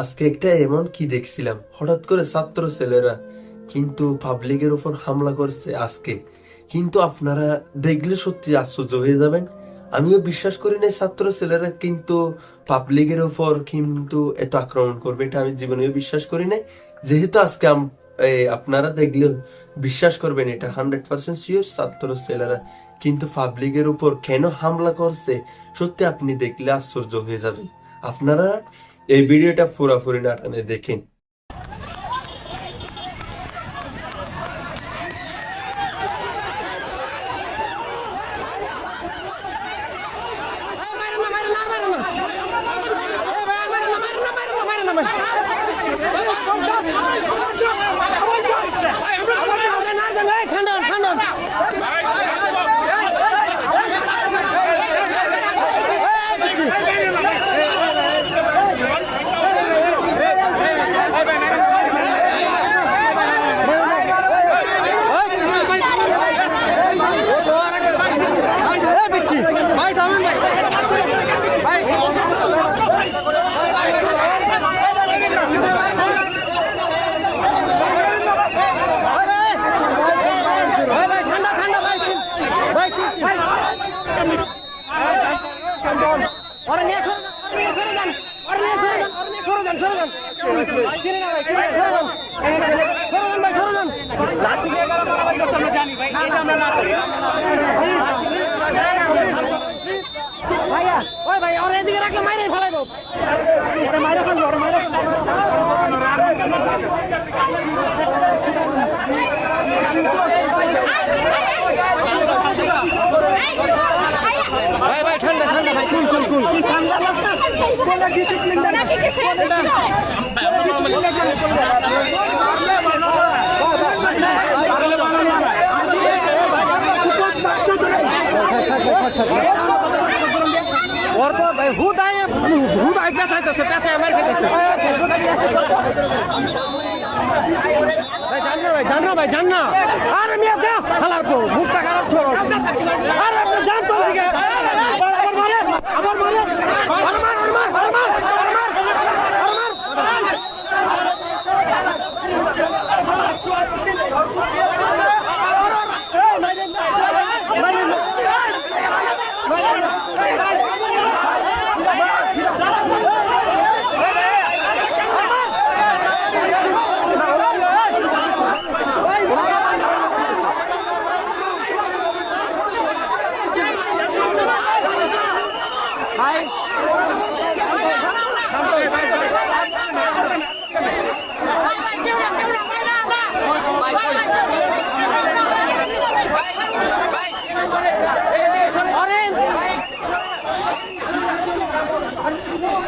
আজকে একটা এমন কি দেখছিলাম? হঠাৎ করে ছাত্র ছেলেরা কিন্তু পাবলিকের উপর হামলা করছে আজকে। কিন্তু আপনারা দেখলে সত্যি আশ্চর্য হয়ে যাবেন। আমিও বিশ্বাস করি না ছাত্র ছেলেরা কিন্তু পাবলিকের উপর কিন্তু এত আক্রমণ করবে, এটা আমি জীবনেও বিশ্বাস করি নাই। যেহেতু আজকে আপনারা দেখলে বিশ্বাস করবেন এটা হান্ড্রেড পার্সেন্ট শিওর ছাত্র ছেলেরা কিন্তু পাবলিকের উপর কেন হামলা করছে, সত্যি আপনি দেখলে আশ্চর্য হয়ে যাবেন। আপনারা এই ভিডিওটা মাইরে না মাইরে দেখেন ভাই মাইরে না মাইরে না মাইরে না মাইরে না মাইরে না ঠান্ডা ঠান্ডা ভাই থামেন ভাই ভাই ভাই ভাই ঠান্ডা ঠান্ডা ভাই ভাই ভাই ওরে নিয়ে সরে যান ওরে নিয়ে সরে যান ওরে নিয়ে সরে যান সরে যান সরে যান কিনে না ভাই কিনে সরে যান সরে যান ভাই সরে যান ভাইয়া ওই ভাই ওরে এদিকে রাখলে মাইরে ফেলাইবো মাইরে ফেলব ওরে মাইরে ভাই ভাই ঠান্ডা ঠান্ডা। ভাই কুল কুল কুল কি ঠান্ডা লাগতা কোনটা ডিসিপ্লিন ওর তো ভাই হুদায় হুদায় পেছাইতেছে পেছাই আমার খেতেছে ভাই আরে মিয়া দে হালার পো মুখটা খারাপ ছোড়ো আরে আপনি জান তো দিকে আমার মারে আমার মারে আমার মার আমার মার আমার মার আমার মার আমার মার ভাই অরেন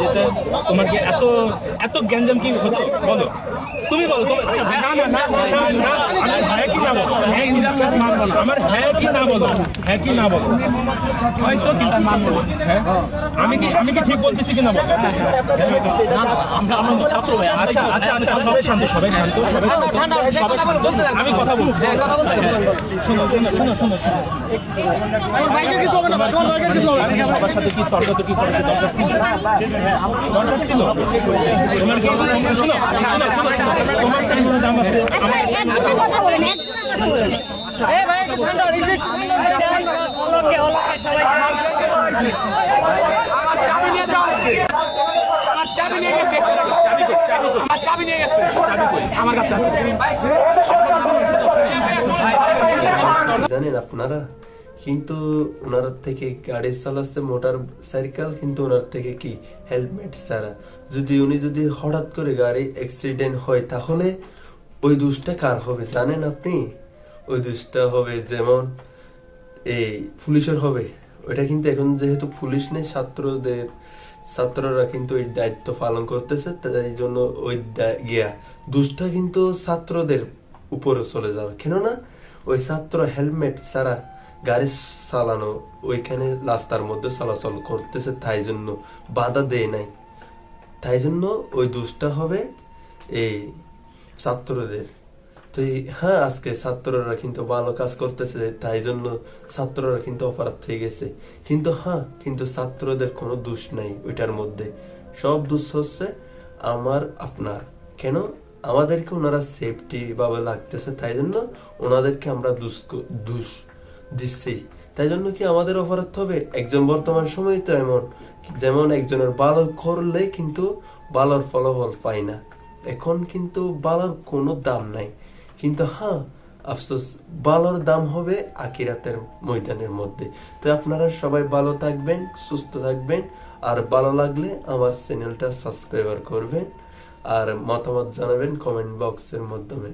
যেতে তোমার কি এত এত গ্যাঞ্জাম কি? হতো বলো তুমি বলো তোমার না না না না, না, না, আমার হ্যাঁ কি না বলো হ্যাঁ কি না আমার হ্যাঁ কি না বলো? হ্যাঁ কি না বলো? হয়তো কিন্তু মানবো না। হ্যাঁ? আমি কি আমি কি ঠিক বলতেছি কিনা বলো? আমরা আমরা তো ছাত্র ভাই আচ্ছা আচ্ছা আচ্ছা সবাই শান্ত সবাই শান্ত। সবাই শান্ত, আমি কথা বলব। শোনো শোনো শোনো শোনো শোনো আমি সবার সাথে কি তর্ক কি করার কি দরকার ছিল? দরকার ছিল? তোমার কি শোনো শোনো শোনো শোনো তোমার দাম আছে? আমার জানেন আপনারা কিন্তু ওনার থেকে গাড়ি চালাচ্ছে মোটর সাইকেল কিন্তু ওনার থেকে কি হেলমেট ছাড়া যদি উনি যদি হঠাৎ করে গাড়ি অ্যাক্সিডেন্ট হয় তাহলে ওই দুষটা কার হবে জানেন আপনি ওই দুষটা হবে যেমন এই পুলিশের হবে। ওটা কিন্তু এখন যেহেতু পুলিশ নেই, ছাত্রদের, ছাত্ররা কিন্তু ওই দায়িত্ব পালন করতেছে, তাই জন্য ওই গিয়া। দুষ্টা কিন্তু ছাত্রদের উপরে চলে যাবে। কেননা ওই ছাত্র হেলমেট ছাড়া গাড়ি চালানো ওইখানে রাস্তার মধ্যে চলাচল করতেছে, তাই জন্য বাধা দেয় নাই। তাই জন্য ওই দুষ্টা হবে এই ছাত্রদের তো হ্যাঁ আজকে ছাত্ররা কিন্তু ভালো কাজ করতেছে, তাই জন্য ছাত্ররা কিন্তু অপরাধ হয়ে গেছে। কিন্তু হ্যাঁ কিন্তু ছাত্রদের কোনো দোষ নাই ওইটার মধ্যে। সব দোষ হচ্ছে আমার, আপনার। কেন? আমাদেরকে ওনারা সেফটি ভাবে লাগতেছে, তাই জন্য ওনাদেরকে আমরা দুষ দুষ দিচ্ছি। তাই জন্য কি আমাদের অপরাধ হবে? একজন বর্তমান সময় তো এমন। যেমন একজনের ভালো করলে কিন্তু ভালোর ফলাফল পাই না। এখন কিন্তু বালার কোনো দাম নাই। কিন্তু হ্যাঁ আফসোস ভালোর দাম হবে আকিরাতের ময়দানের মধ্যে। তো আপনারা সবাই ভালো থাকবেন, সুস্থ থাকবেন, আর ভালো লাগলে আমার চ্যানেলটা সাবস্ক্রাইবার করবেন, আর মতামত জানাবেন কমেন্ট বক্সের মাধ্যমে।